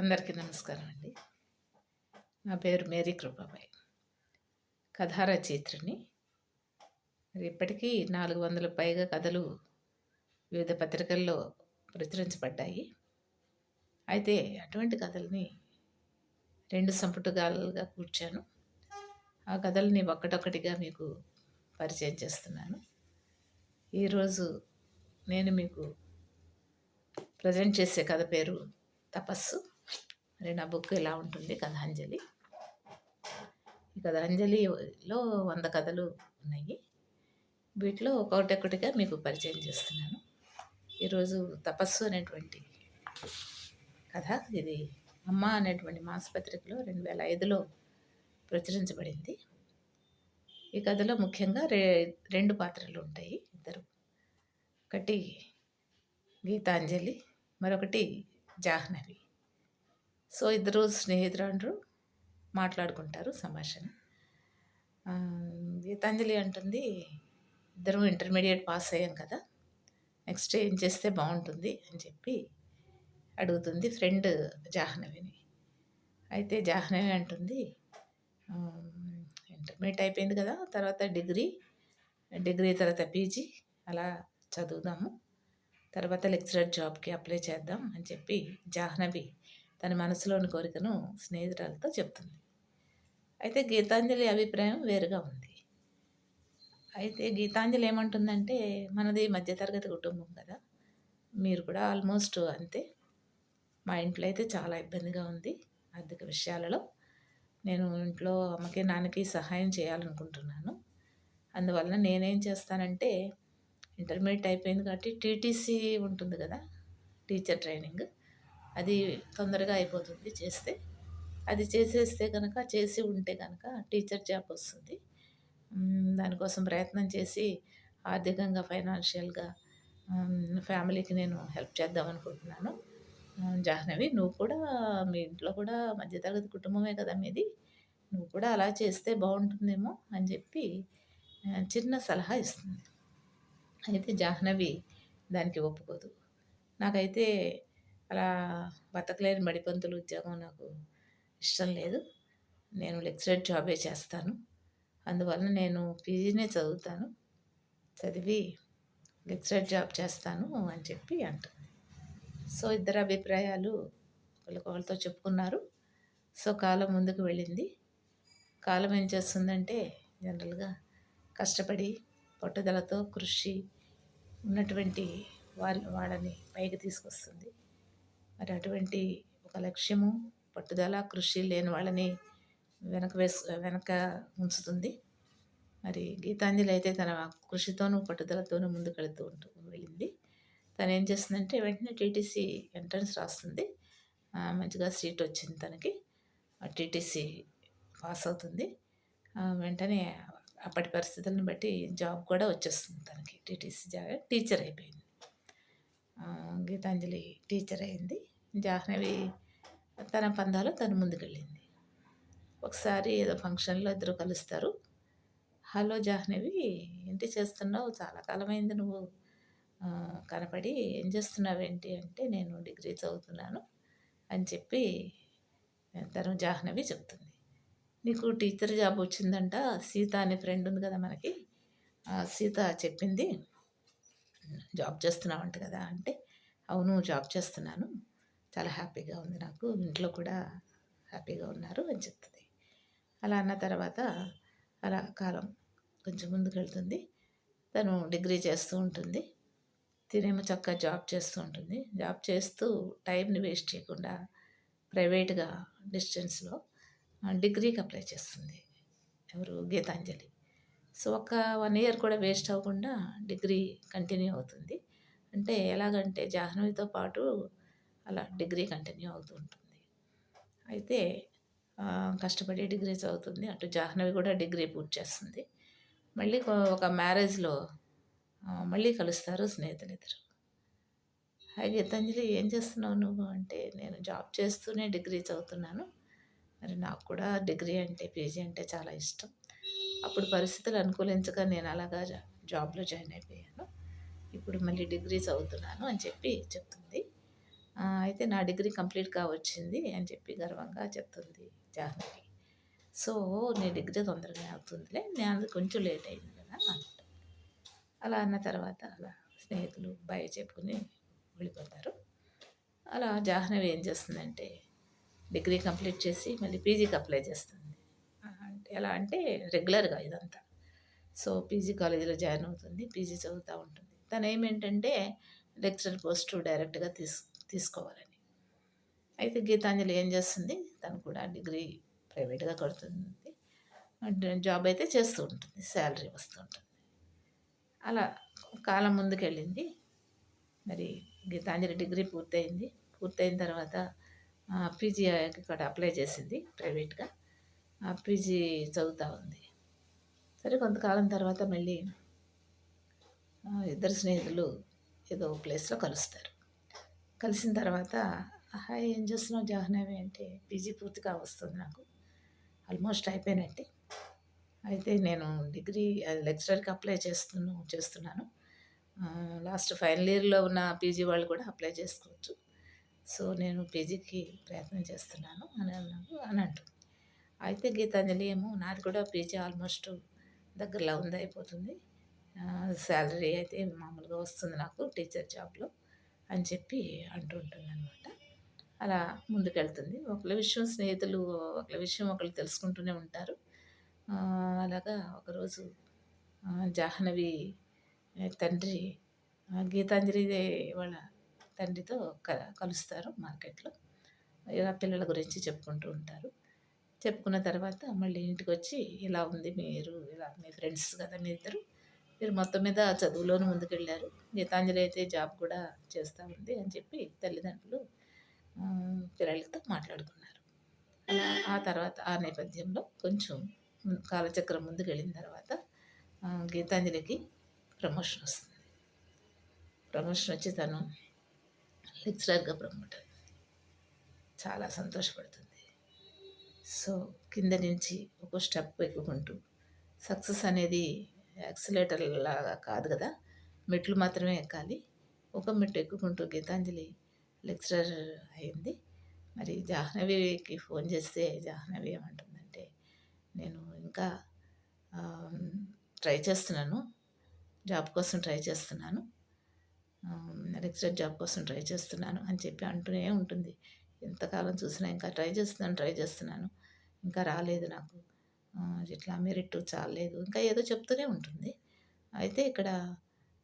అందరికీ నమస్కారం అండి. నా పేరు మేరీ కృపాబాయ్. కథారచయిత్రిని మరి ఇప్పటికీ నాలుగు వందల పైగా కథలు వివిధ పత్రికల్లో ప్రచురించబడ్డాయి. అయితే అటువంటి కథల్ని రెండు సంపుటగాలుగా కూర్చాను. ఆ కథల్ని ఒక్కటొక్కటిగా మీకు పరిచయం చేస్తున్నాను. ఈరోజు నేను మీకు ప్రజెంట్ చేసే కథ పేరు తపస్సు. మరి నా బుక్ ఇలా ఉంటుంది కథాంజలి. ఈ కథాంజలిలో వంద కథలు ఉన్నాయి. వీటిలో ఒకటొకటిగా మీకు పరిచయం చేస్తున్నాను. ఈరోజు తపస్సు అనేటువంటి కథ. ఇది అమ్మ అనేటువంటి మాసపత్రికలో రెండు వేల ఐదులో ప్రచురించబడింది. ఈ కథలో ముఖ్యంగా రే రెండు పాత్రలు ఉంటాయి ఇద్దరు. ఒకటి గీతాంజలి మరొకటి జాహ్నవి. సో ఇద్దరు స్నేహితురాండ్రు మాట్లాడుకుంటారు సంభాషణ. గీతాంజలి అంటుంది ఇద్దరు ఇంటర్మీడియట్ పాస్ అయ్యాం కదా నెక్స్ట్ ఏం చేస్తే బాగుంటుంది? అని చెప్పి అడుగుతుంది ఫ్రెండ్ జాహ్నవిని. అయితే జాహ్నవి అంటుంది ఇంటర్మీడియట్ అయిపోయింది కదా తర్వాత డిగ్రీ డిగ్రీ తర్వాత పీజీ అలా చదువుదాము తర్వాత లెక్చరర్ జాబ్కి అప్లై చేద్దాం అని చెప్పి జాహ్నవి తన మనసులోని కోరికను స్నేహితురాలతో చెప్తుంది. అయితే గీతాంజలి అభిప్రాయం వేరుగా ఉంది. అయితే గీతాంజలి ఏమంటుందంటే మనది మధ్యతరగతి కుటుంబం కదా. మీరు కూడా ఆల్మోస్ట్ అంతే. మా ఇంట్లో అయితే చాలా ఇబ్బందిగా ఉంది ఆర్థిక విషయాలలో. నేను ఇంట్లో అమ్మకి నాన్నకి సహాయం చేయాలనుకుంటున్నాను. అందువలన నేనేం చేస్తానంటే ఇంటర్మీడియట్ అయిపోయింది కాబట్టి టీటీసీ ఉంటుంది కదా టీచర్ ట్రైనింగ్. అది తొందరగా అయిపోతుంది చేస్తే. అది చేసేస్తే కనుక చేసి ఉంటే కనుక టీచర్ జాబ్ వస్తుంది. దానికోసం ప్రయత్నం చేసి ఆర్థికంగా ఫైనాన్షియల్గా ఫ్యామిలీకి నేను హెల్ప్ చేద్దాం అనుకుంటున్నాను. జాహ్నవి నువ్వు కూడా మీ ఇంట్లో కూడా మధ్యతరగతి కుటుంబమే కదా మీది. నువ్వు కూడా అలా చేస్తే బాగుంటుందేమో అని చెప్పి చిన్న సలహా ఇస్తుంది. అయితే జాహ్నవి దానికి ఒప్పుకోదు. నాకైతే అలా బతకలేని బడిపంతులు ఉద్యోగం నాకు ఇష్టం లేదు. నేను లెక్చరర్ జాబే చేస్తాను. అందువలన నేను పీజీనే చదువుతాను. చదివి లెక్చరర్ జాబ్ చేస్తాను అని చెప్పి అంటుంది. సో ఇద్దరు అభిప్రాయాలు ఒకరికొకరితో చెప్పుకున్నారు. సో కాలం ముందుకు వెళ్ళింది. కాలం ఏం చేస్తుందంటే జనరల్గా కష్టపడి పట్టుదలతో కృషి ఉన్నటువంటి వాళ్ళ వాళ్ళని పైకి తీసుకొస్తుంది. మరి అటువంటి ఒక లక్ష్యము పట్టుదల కృషి లేని వాళ్ళని వెనక వేసు వెనక ఉంచుతుంది. మరి గీతాంజలి అయితే తన కృషితోనూ పట్టుదలతోనూ ముందుకెళ్తూ ఉంటూ వెళ్ళింది. తను ఏం చేస్తుందంటే వెంటనే టీటీసీ ఎంట్రన్స్ రాస్తుంది. మంచిగా సీట్ వచ్చింది తనకి. టీటీసీ పాస్ అవుతుంది. వెంటనే అప్పటి పరిస్థితులను బట్టి జాబ్ కూడా వచ్చేస్తుంది తనకి. టీటీసీ జాబ్ టీచర్ అయిపోయింది. గీతాంజలి టీచర్ అయింది. జాహ్నవి తన పందాలో తను ముందుకెళ్ళింది ఒకసారి ఏదో ఫంక్షన్లో ఇద్దరు కలుస్తారు. హలో జాహ్నవి ఏంటి చేస్తున్నావు? చాలా కాలమైంది నువ్వు. కనపడి ఏం చేస్తున్నావు ఏంటి అంటే నేను డిగ్రీ చదువుతున్నాను అని చెప్పి తను జాహ్నవి చెప్తుంది. నీకు టీచర్ జాబ్ వచ్చిందంట. సీత అనే ఫ్రెండ్ ఉంది కదా మనకి. సీత చెప్పింది జాబ్ చేస్తున్నావంట కదా అంటే అవును జాబ్ చేస్తున్నాను. చాలా హ్యాపీగా ఉంది నాకు. ఇంట్లో కూడా హ్యాపీగా ఉన్నారు అని చెప్తుంది. అలా అన్న తర్వాత అలా కాలం కొంచెం ముందుకు వెళ్తుంది. తను డిగ్రీ చేస్తూ ఉంటుంది. తినేమో చక్కగా జాబ్ చేస్తూ ఉంటుంది. జాబ్ చేస్తూ టైంని వేస్ట్ చేయకుండా ప్రైవేట్గా డిస్టెన్స్లో డిగ్రీకి అప్లై చేస్తుంది. ఎవరు? గీతాంజలి. సో ఒక వన్ ఇయర్ కూడా వేస్ట్ అవ్వకుండా డిగ్రీ కంటిన్యూ అవుతుంది. అంటే ఎలాగంటే జాహ్నవితో పాటు అలా డిగ్రీ కంటిన్యూ అవుతూ ఉంటుంది. అయితే కష్టపడి డిగ్రీ చదువుతుంది. అటు జాహ్నవి కూడా డిగ్రీ పూర్తి చేస్తుంది. మళ్ళీ ఒక మ్యారేజ్లో మళ్ళీ కలుస్తారు స్నేహితులిద్దరు. హాయ్ గీతాంజలి ఏం చేస్తున్నావు నువ్వు? అంటే నేను జాబ్ చేస్తూనే డిగ్రీ చదువుతున్నాను. మరి నాకు కూడా డిగ్రీ అంటే పీజీ అంటే చాలా ఇష్టం. అప్పుడు పరిస్థితులు అనుకూలించక నేను అలాగా జాబ్లో జాయిన్ అయిపోయాను. ఇప్పుడు మళ్ళీ డిగ్రీ చదువుతున్నాను అని చెప్పి చెప్తుంది. అయితే నా డిగ్రీ కంప్లీట్‌గా వచ్చింది అని చెప్పి గర్వంగా చెప్తుంది జాహ్నవి. సో, నీ డిగ్రీ తొందరగా అవుతుందిలే. నేను కొంచెం లేట్ అయింది కదా! అలా అన్న తర్వాత అలా స్నేహితులు భయ చెప్పుకొని వెళ్ళిపోతారు. అలా జాహ్నవి ఏం చేస్తుందంటే డిగ్రీ కంప్లీట్ చేసి మళ్ళీ పీజీకి అప్లై చేస్తుంది. అంటే ఎలా అంటే రెగ్యులర్‌గా ఇదంతా. సో, పీజీ కాలేజీలో జాయిన్ అవుతుంది. పీజీ చదువుతూ ఉంటుంది. తను ఏమేంటంటే లెక్చరర్ పోస్ట్ డైరెక్ట్‌గా తీసు తీసుకోవాలని. అయితే గీతాంజలి ఏం చేస్తుంది? తను కూడా డిగ్రీ ప్రైవేట్‌గా కడుతుంది. అంటే జాబ్ అయితే చేస్తూ ఉంటుంది. శాలరీ వస్తూ ఉంటుంది. అలా కాలం ముందుకెళ్ళింది. మరి గీతాంజలి డిగ్రీ పూర్తయింది. పూర్తయిన తర్వాత పీజీ ఇక్కడ అప్లై చేసింది ప్రైవేట్‌గా. పీజీ చదువుతూ ఉంది. సరే కొంతకాలం తర్వాత మళ్ళీ ఇద్దరు స్నేహితులు ఏదో ప్లేస్‌లో కలుస్తారు. కలిసిన తర్వాత హాయ్ ఏం చేస్తున్నావు జాహ్నవి అంటే పీజీ పూర్తిగా వస్తుంది నాకు. ఆల్మోస్ట్ అయిపోయినట్టే. అయితే నేను డిగ్రీ లెక్చరర్‌కి అప్లై చేస్తును చేస్తున్నాను. లాస్ట్ ఫైనల్ ఇయర్‌లో ఉన్న పీజీ వాళ్ళు కూడా అప్లై చేసుకోవచ్చు. సో, నేను పీజీకి ప్రయత్నం చేస్తున్నాను అని అన్నాను అని అంటుంది. అయితే గీతాంజలి ఏమో నాది కూడా పీజీ ఆల్మోస్ట్ దగ్గరలో ఉంది అయిపోతుంది. శాలరీ అయితే మామూలుగా వస్తుంది నాకు టీచర్ జాబ్‌లో అని చెప్పి అంటూ ఉంటుందన్నమాట అలా ముందుకెళ్తుంది. ఒకళ్ళ విషయం స్నేహితులు ఒకళ్ళ విషయం ఒకళ్ళు తెలుసుకుంటూనే ఉంటారు. అలాగా ఒకరోజు జాహ్నవి తండ్రి గీతాంజలి వాళ్ళ తండ్రితో క కలుస్తారు మార్కెట్‌లో. ఇలా పిల్లల గురించి చెప్పుకుంటూ ఉంటారు. చెప్పుకున్న తర్వాత మళ్ళీ ఇంటికి వచ్చి ఇలా ఉంది మీరు ఇలా మీ ఫ్రెండ్స్ కదా మీ ఇద్దరు. మీరు మొత్తం మీద చదువులోనే ముందుకెళ్ళారు గీతాంజలి అయితే జాబ్ కూడా చేస్తూ ఉంది అని చెప్పి తల్లిదండ్రులు పిల్లలతో మాట్లాడుకున్నారు. అలా ఆ తర్వాత ఆ నేపథ్యంలో కొంచెం కాలచక్రం ముందుకెళ్ళిన తర్వాత గీతాంజలికి ప్రమోషన్ వస్తుంది. ప్రమోషన్ వచ్చి తను లెక్చరర్‌గా ప్రమోట్ అవుతుంది. చాలా సంతోషపడుతుంది. సో, కింద నుంచి ఒక స్టెప్ ఎక్కుకుంటూ సక్సెస్ అనేది యాక్సిలేటర్ లాగా కాదు కదా! మెట్లు మాత్రమే ఎక్కాలి. ఒక మెట్టు ఎక్కుకుంటూ గీతాంజలి లెక్చరర్ అయింది. మరి జాహ్నవికి ఫోన్ చేస్తే జాహ్నవి ఏమంటుందంటే, నేను ఇంకా ట్రై చేస్తున్నాను. జాబ్ కోసం ట్రై చేస్తున్నాను. లెక్చరర్ జాబ్ కోసం ట్రై చేస్తున్నాను అని చెప్పి అంటూనే ఉంటుంది. ఎంతకాలం చూసినా ఇంకా ట్రై చేస్తున్నాను, ట్రై చేస్తున్నాను. ఇంకా రాలేదు నాకు. ఇట్లా మెరిట్ చాలేదు ఇంకా ఏదో చెప్తూనే ఉంటుంది. అయితే ఇక్కడ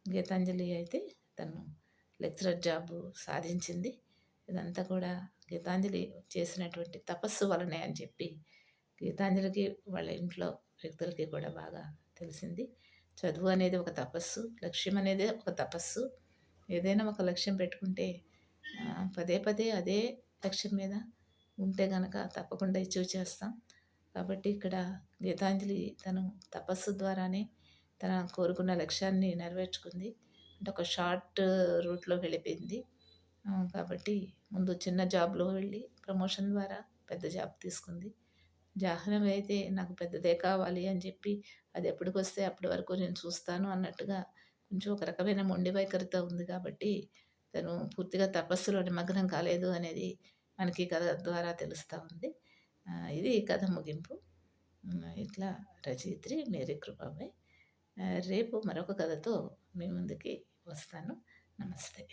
గీతాంజలి అయితే తను లెక్చరర్ జాబు సాధించింది. ఇదంతా కూడా గీతాంజలి చేసినటువంటి తపస్సు వలనే అని చెప్పి గీతాంజలికి వాళ్ళ ఇంట్లో వ్యక్తులకి కూడా బాగా తెలిసింది. చదువు అనేది ఒక తపస్సు. లక్ష్యం అనేది ఒక తపస్సు. ఏదైనా ఒక లక్ష్యం పెట్టుకుంటే పదే పదే అదే లక్ష్యం మీద ఉంటే గనక తప్పకుండా అచీవ్ చేస్తాం. కాబట్టి ఇక్కడ గీతాంజలి తను తపస్సు ద్వారానే తన కోరుకున్న లక్ష్యాన్ని నెరవేర్చుకుంది. అంటే ఒక షార్ట్ రూట్‌లో వెళ్ళిపోయింది. కాబట్టి ముందు చిన్న జాబ్‌లో వెళ్ళి ప్రమోషన్ ద్వారా పెద్ద జాబ్ తీసుకుంది. జాహ్నవి అయితే నాకు పెద్దదే కావాలి అని చెప్పి అది ఎప్పటికొస్తే అప్పటి వరకు నేను చూస్తాను అన్నట్టుగా కొంచెం ఒక రకమైన మొండి వైఖరితో ఉంది కాబట్టి తను పూర్తిగా తపస్సులో నిమగ్నం కాలేదు అనేది మనకి కథ ద్వారా తెలుస్తూ ఉంది. ఇది కథ ముగింపు. ఇట్లా రచయిత్రి మేరీ కృపాబాయ్. రేపు మరొక కథతో మీ ముందుకి వస్తాను. నమస్తే.